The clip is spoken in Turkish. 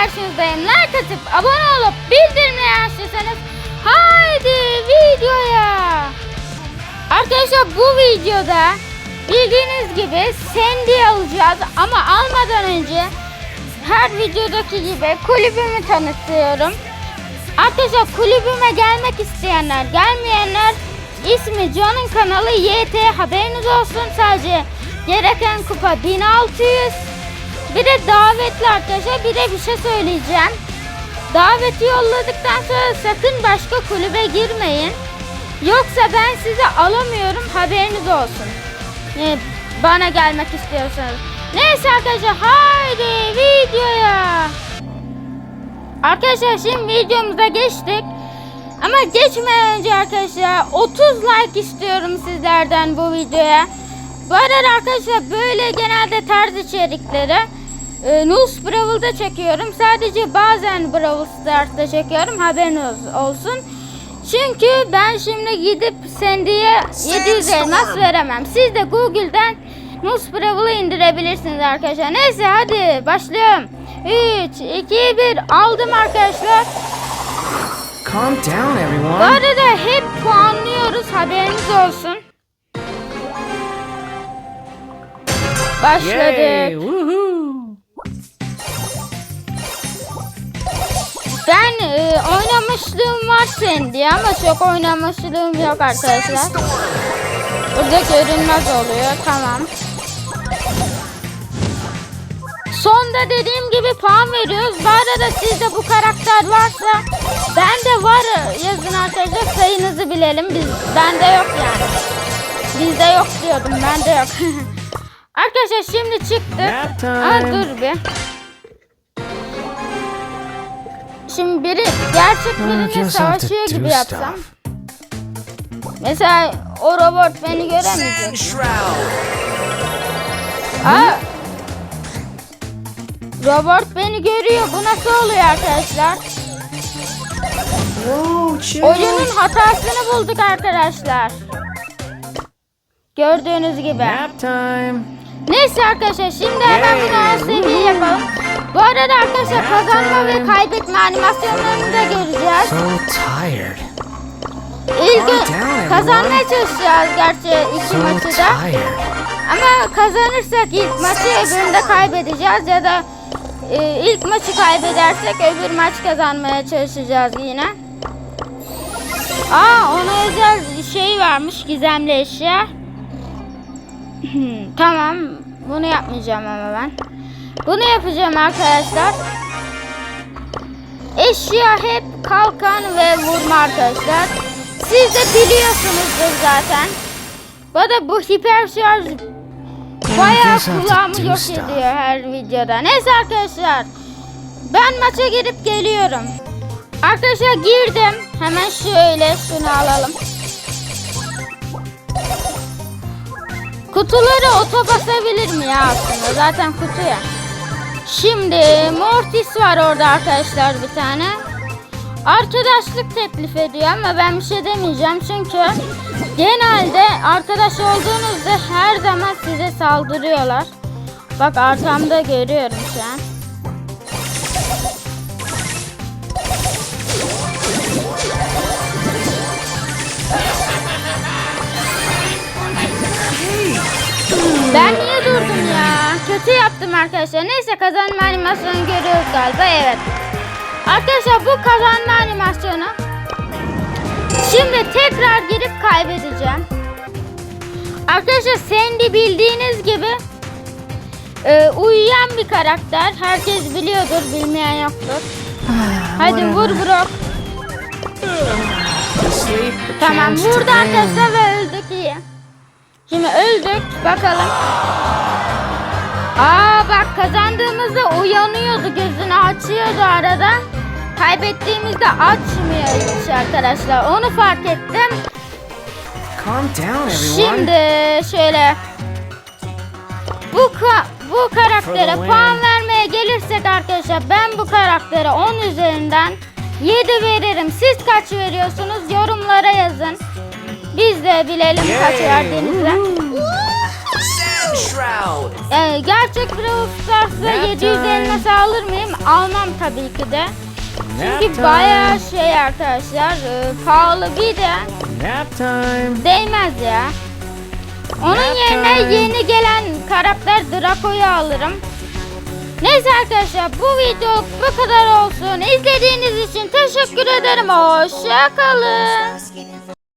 karşınızdayım. Like atıp abone olup bildirimleri açtıysanız haydi videoya. Arkadaşlar bu videoda bildiğiniz gibi Sandy alacağız ama almadan önce her videodaki gibi kulübümü tanıtıyorum. Arkadaşlar kulübüme gelmek isteyenler, gelmeyenler ismi John'un kanalı YT haberiniz olsun sadece gereken kupa 1600 bir de davetli arkadaşlar bir de bir şey söyleyeceğim. Daveti yolladıktan sonra sakın başka kulübe girmeyin. Yoksa ben sizi alamıyorum haberiniz olsun. Ee, bana gelmek istiyorsanız. Neyse arkadaşlar haydi videoya. Arkadaşlar şimdi videomuza geçtik. Ama geçmeden önce arkadaşlar 30 like istiyorum sizlerden bu videoya. Bu arada arkadaşlar böyle genelde tarz içerikleri e, Nus Brawl'da çekiyorum. Sadece bazen Brawl Stars'ta çekiyorum haberiniz olsun. Çünkü ben şimdi gidip Sandy'ye 700 elmas veremem. Siz de Google'den Nus Brawl'ı indirebilirsiniz arkadaşlar. Neyse hadi başlıyorum. 3, 2, 1 aldım arkadaşlar. Calm down, Bu everyone. arada hep puanlıyoruz haberiniz olsun. Başladık. Yay! E, oynamışlığım var Sandy ama çok oynamışlığım yok arkadaşlar. Burada görünmez oluyor tamam. Sonda dediğim gibi puan veriyoruz. Bu arada sizde bu karakter varsa ben de var yazın arkadaşlar sayınızı bilelim. Biz bende yok yani. Bizde yok diyordum bende yok. arkadaşlar şimdi çıktı. Nap time. Aa, dur bir. Şimdi biri gerçek have to savaşıyor gibi yapsam. Mesela o robot beni göremeyecek. Aa! Robot beni görüyor. Bu nasıl oluyor arkadaşlar? Oyunun hatasını bulduk arkadaşlar. Gördüğünüz gibi. Nap time. Neyse arkadaşlar şimdi hemen bunu seviye yapalım. Bu arada arkadaşlar kazanma ve kaybetme animasyonlarını da göreceğiz. So tired. İlk everyone. kazanmaya çalışacağız gerçi iki maçı da. Ama kazanırsak ilk maçı öbüründe kaybedeceğiz ya da e, ilk maçı kaybedersek öbür maç kazanmaya çalışacağız yine. Aa ona özel şey varmış gizemli eşya. tamam bunu yapmayacağım ama ben. Bunu yapacağım arkadaşlar. Eşya hep kalkan ve vurma arkadaşlar. Siz de biliyorsunuzdur zaten. Bu da bu hiper şarj bayağı kulağımı yok ediyor her videoda. Neyse arkadaşlar. Ben maça girip geliyorum. Arkadaşlar girdim. Hemen şöyle şunu alalım. Kutuları oto basabilir mi ya aslında? Zaten kutu ya. Şimdi Mortis var orada arkadaşlar bir tane. Arkadaşlık teklif ediyor ama ben bir şey demeyeceğim çünkü genelde arkadaş olduğunuzda her zaman size saldırıyorlar. Bak arkamda görüyorum şu an. Kötü yaptım arkadaşlar. Neyse kazanma animasyonu görüyoruz galiba. Evet. Arkadaşlar bu kazanma animasyonu. Şimdi tekrar girip kaybedeceğim. Arkadaşlar Sandy bildiğiniz gibi e, uyuyan bir karakter. Herkes biliyordur, bilmeyen yoktur. Hadi vur Brock. Tamam vurdu arkadaşlar ve öldük iyi. Şimdi öldük bakalım. Aa bak kazandığımızda uyanıyordu gözünü açıyordu arada. Kaybettiğimizde açmıyor hiç arkadaşlar. Onu fark ettim. Şimdi şöyle bu ka- bu karaktere puan vermeye gelirsek arkadaşlar ben bu karaktere 10 üzerinden 7 veririm. Siz kaç veriyorsunuz? Yorumlara yazın. Biz de bilelim kaç Yay. Ee, gerçek Brawl Stars'da Nap 700 time. elması alır mıyım? Almam tabii ki de. Çünkü bayağı şey arkadaşlar e, pahalı bir de Nap time. değmez ya. Onun Nap yerine time. yeni gelen karakter Draco'yu alırım. Neyse arkadaşlar bu video bu kadar olsun. İzlediğiniz için teşekkür ederim. Hoşça kalın.